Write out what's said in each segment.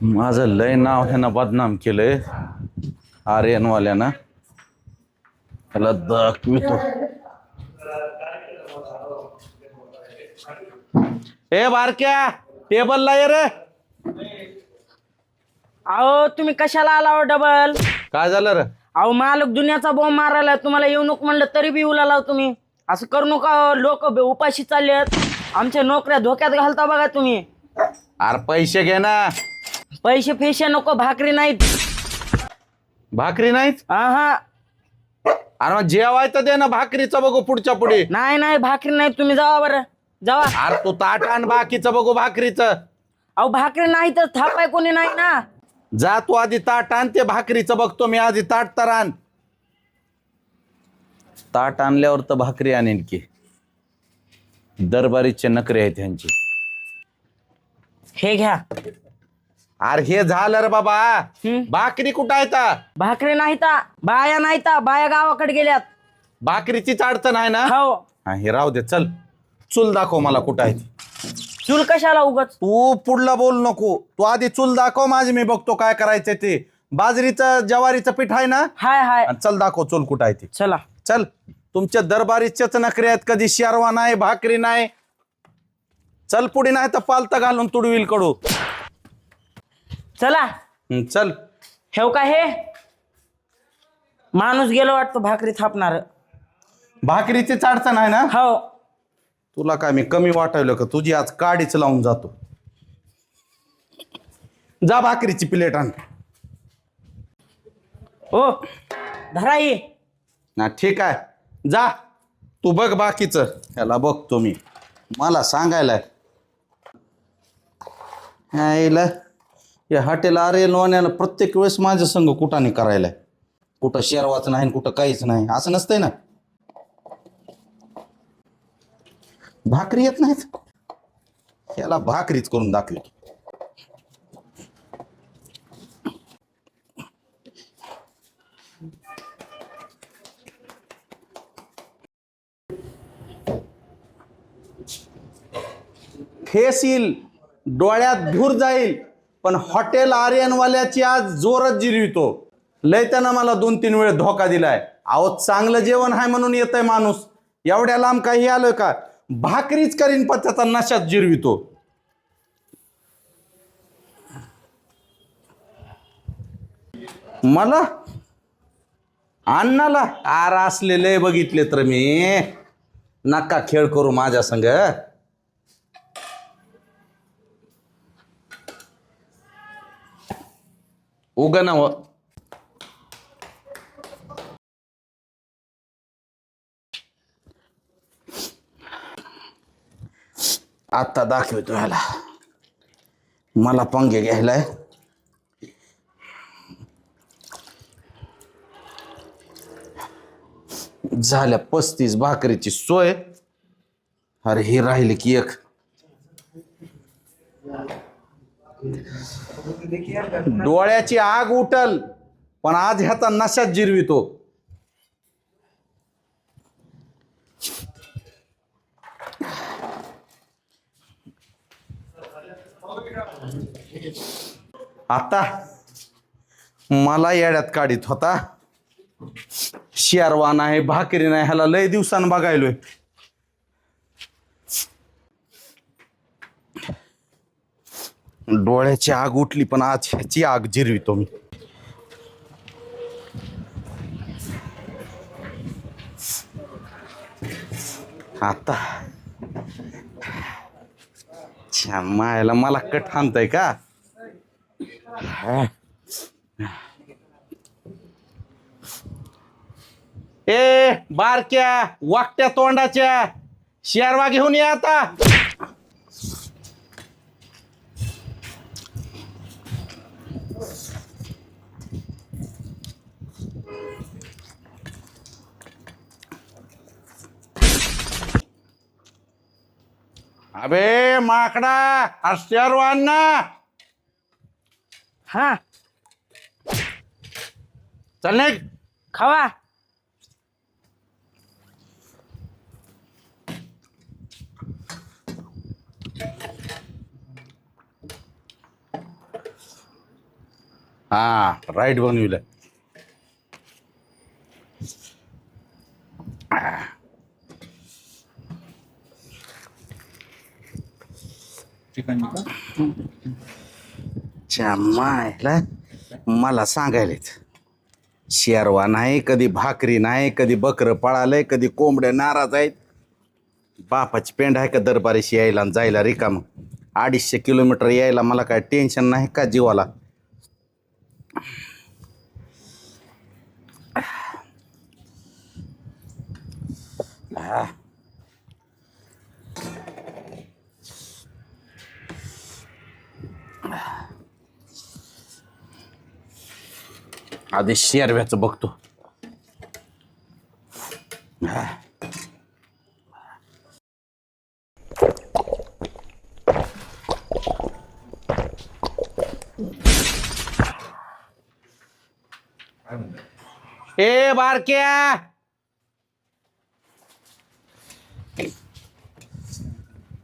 माझं लय नाव ह्यानं बदनाम केलंय. आर्यनवाल्यानं. त्याला दाखवितो. ए बारक्या टेबलला ये रे. अहो तुम्ही कशाला आला हो डबल काय झालं रे? अहो मालक दुनियाचा बॉम्ब मारायला तुम्हाला येऊ नको म्हणलं तरी बी उलाला तुम्ही. असं करू नका लोक उपाशी चालले आहेत आमच्या नोकऱ्या धोक्यात घालता बघा तुम्ही. अरे पैसे घे ना. पैसे फेशे नको भाकरी नाहीत. भाकरी नाहीच हा हा अरे मग जेवाय तर दे ना भाकरीचं बघू पुढच्या पुढे. नाही नाही भाकरी नाही तुम्ही जावा बरं. जावा. अरे तू ताट आण बाकीचं बघू भाकरीचं. अहो भाकरी नाही तर थापाय कोणी नाही ना. जा तू आधी ताट आण ते भाकरीचं बघतो मी आधी ताट तर आण. ताट आणल्यावर तर भाकरी आणेन की. दरबारीचे नखरे आहेत त्यांची हे घ्या. अरे हे झालं रे बाबा. हम्म. भाकरी कुठं आहे ता? भाकरी नाही ता. बाया नाही ता. बाया गावाकडे गेल्यात. भाकरीचीच अडचण आहे ना? हो. हा, हे राहू दे चल. चूल दाखव मला कुठं आहे ती. चूल कशाला उगच तू पुढला बोल नको. तू आधी चूल दाखव माझी मी बघतो काय करायचंय ते. बाजरीचं ज्वारीचं पीठ आहे ना? हाय हाय. आणि चल दाखव चूल कुठं आहे ती. चला. चल. तुमच्या दरबारीच्याच नखरे आहेत कधी शेरवा नाही भाकरी नाही. चल पुढे नाही तर पालता घालून तुडवील कडू चला. हं, चल. ठेव का हे? माणूस गेलो वाटतं भाकरी थापणार. भाकरीचीच अडचण आहे ना? हो. तुला काय मी कमी वाटायलं का? तुझी आज काडीच लावून जातो. जा भाकरीची प्लेट आण. हो धरा ये ना ठीक आहे. जा. तू बघ बाकीचं. ह्याला बघतो मी. मला सांगायला यायला या हॉटेल अरे लोण्याला प्रत्येक वेळेस माझ्या संघ कुठाने करायला? कुठं शेरवाचं नाही आणि कुठं काहीच नाही. असं नसतंय ना? भाकरी येत नाहीत? याला भाकरीच करून दाखवतो फेस येईल डोळ्यात धूर जाईल. पण हॉटेल आर्यनवाल्याची आज जोरच जिरवितो. लय त्यानं मला दोन तीन वेळ धोका दिलाय. अहो चांगलं जेवण आहे म्हणून येत आहे माणूस. एवढ्या लांब काही आलं का? भाकरीच करीन पण त्याचा नशात जिरवितो. मला? अण्णाला? आर असले लय बघितले तर मी. नका खेळ करू माझ्या संग. उग नव हो. आत्ता दाखवतो ह्याला. मला पंगे घ्यायलाय. झाल्या पस्तीस भाकरीची सोय. अरे हे राहिले की एक. डोळ्याची आग उठल पण आज ह्याचा नशात जिरवितो. आता मला येड्यात काढीत होता. शेरवा नाही भाकरी नाही ह्याला लय दिवसानं बघायलोय. डोळ्याची आग उठली पण आज ह्याची आग जिरवितो मी. आता छ्या, मायला मला कट हाणतय का? ए बारक्या वाकट्या तोंडाच्या शेरवा घेऊन ये आता. अबे माकडा शेरवांना हा. चल नाही खावा. हा राईट बनविलं मायला मला सांगायलेत. शेरवा नाही कधी भाकरी नाही कधी बकरं पळालंय कधी कोंबड्या नाराज आहेत. बापाची पेंड आहे का दरबारीशी यायला आणि जायला रिकाम? अडीचशे किलोमीटर यायला मला काय टेन्शन नाही का जीवाला? आ. आधी शेरव्याचं बघतो हा. ए बारक्या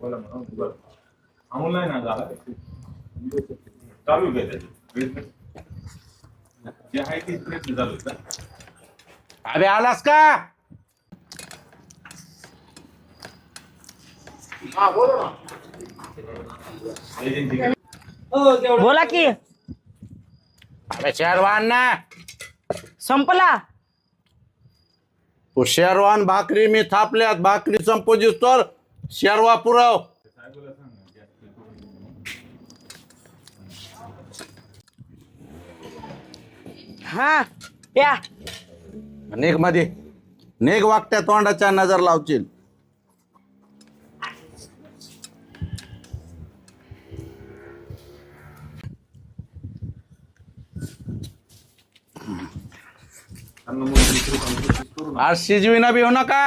बोला अमोल नाही ना झाला चालू जे आहे ते प्रयत्न चालू आहेत अबे आलास का? एजन्सी बोला की. अबे शेरवान ना. संपला. तू शेरवान भाकरी मी थापल्यात भाकरी संपोजीस तर शेरवा पुरव हा या. निघमध्ये नेक वागत्या तोंडाच्या नजर लावशील आज शिजविना बी हो नका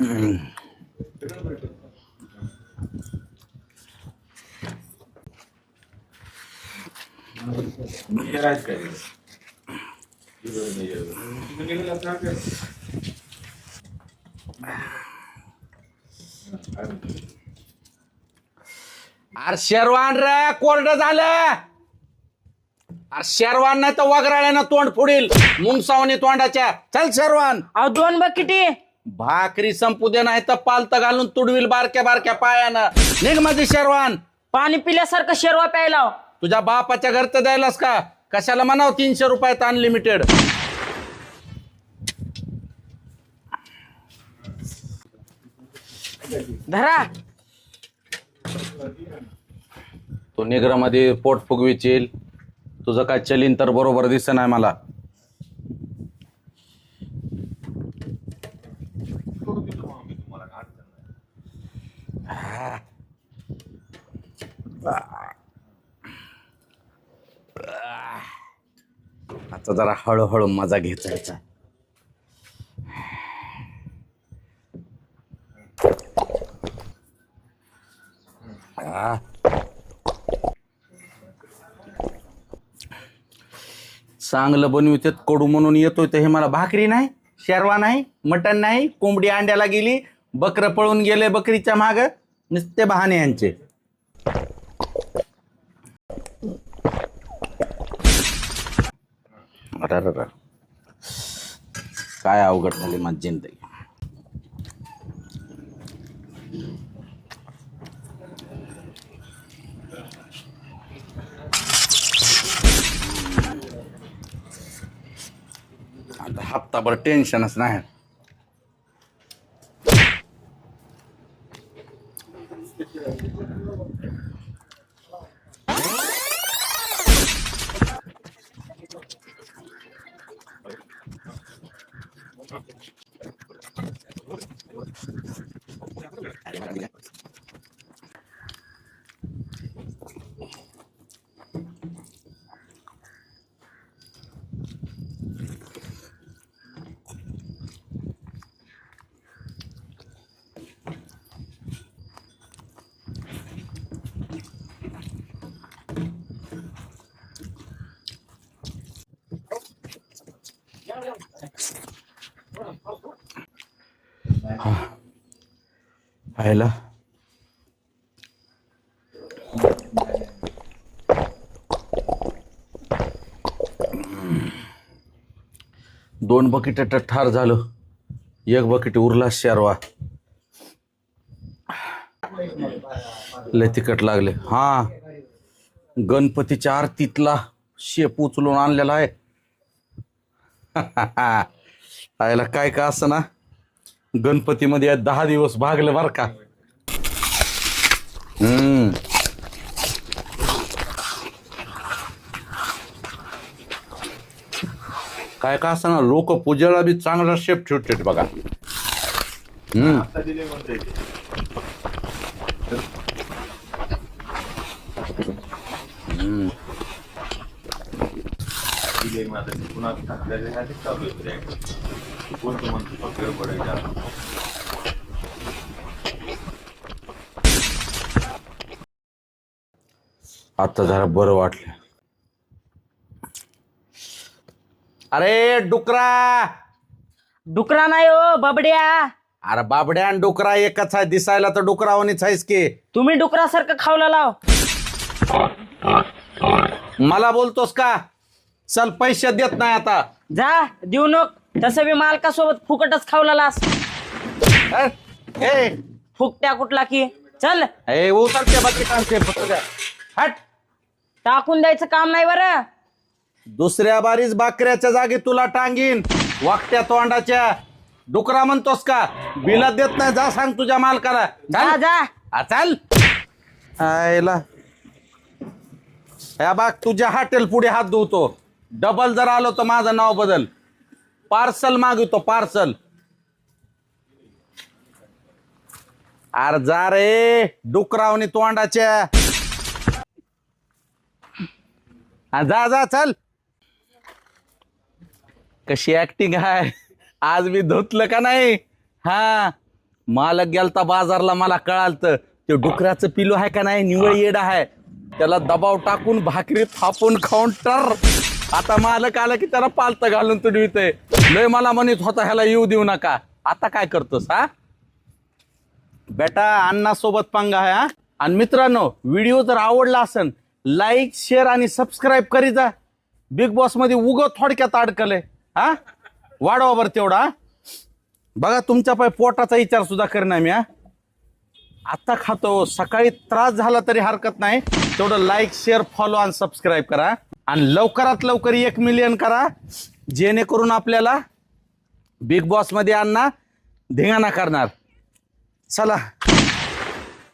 हे राहत काय तिकडं नाही आहे. तिकडं निघालं असं काय? काय म्हणतो? अरे शेरवान रे कोरड झालं. अरे शेरवान नाही तर वगराळ्यानं तोंड फोडील मुंगसावनी तोंडाच्या. चल शेरवान. अहो दोन बकिटी भाकरी संपू दे नाही तर पालत घालून तुडविल बारक्या बारक्या पायानं. निघ माझी शेरवान. पाणी पिल्यासारखं शेरवा प्यायला तुझ्या बापाच्या घर तर द्यायलास का? कशाला म्हणाव तीनशे रुपयात अनलिमिटेड धरा. तू निग्रमध्ये पोट फुगविचील. तुझं काय चलीन तर बरोबर दिसत नाही मला करू देतो मग मी तुम्हाला काय अडचण नाही. आता जरा हळूहळू मजा घ्यायचा चांगलं बनवितेत कडू म्हणून येतोय तर हे मला भाकरी नाही शेरवा नाही मटण नाही कोंबडी अंड्याला गेली बकरं पळून गेले बकरीच्या माग नुसते बहाणे यांचे. अरे काय अवघड झाली माझी जिंदगी. आता हप्ताभर टेन्शनच नाही. पाहिला दोन बकेट ठार झालं. एक बकेट उरला शेरवा. लय तिकट लागले. हा. गणपतीच्या आरतीतला शेप उचलून आणलेला आहे. आयला काय का असं ना? गणपतीमध्ये दहा दिवस भागले बर का. हम्म. काय का असताना लोक पूजेला बी चांगला शेप ठेवते बघा. हम्म. आता आता जरा बरं वाटलं. अरे डुकरा! डुकरा नाही हो बबड्या. अरे बाबड्या आणि डुकरा एकच आहे दिसायला तर डुकरावानीच आहेस की. तुम्ही डुकरासारखं खावला लाव. मला बोलतोस का? चल पैसे देत नाही आता. जा देऊ नको. तसं बी मालकासोबत फुकटच खावला लास. ए. फुकट्या कुठला की? चल. ए, फक्त द्या. हट. टाकून द्यायचं काम नाही बरं. दुसऱ्या बारीच बाकऱ्याच्या जागी तुला टांगीन. वाकट्या तोंडाच्या. डुकरा म्हणतोस का? बिला देत नाही जा सांग तुझ्या मालकाला. जा चल. जा. हा, चल. आयला. या बाग तुझ्या हॉटेल पुढे हात धुवतो डबल जर आलो तर माझं नाव बदल. पार्सल मागवतो पार्सल. अरे जा रे डुकरावनी तोंडाच्या. हा, जा जा चल. कशी ऍक्टिंग आहे? आज मी धुतलं का नाही? हा. मालक गेलता बाजारला मला कळालत. ते डुकराचं पिलो आहे का नाही? निवळ येड आहे. त्याला दबाव टाकून भाकरी थापून खाऊन टर आता मालक आला की त्याला पालत घालून तुडविते लय मला म्हणत होता ह्याला येऊ देऊ नका. आता काय करतोस हा? बेटा अण्णासोबत पांगा आहे हा? आणि मित्रांनो व्हिडिओ जर आवडला असेल लाईक शेअर आणि सबस्क्राईब करी जा. बिग बॉसमध्ये उग थोडक्यात अडकले हा? वाढवा बरं तेवढा बघा तुमच्या पाय पोटाचा विचार सुद्धा करणार मी हा? आता खातो सकाळी त्रास झाला तरी हरकत नाही. तेवढं लाईक शेअर फॉलो आणि सबस्क्राईब करा आणि लवकरात लवकर एक मिलियन करा. जेणेकरून आपल्याला बिग बॉसमध्ये अण्णा धिंगाणा करणार. चला.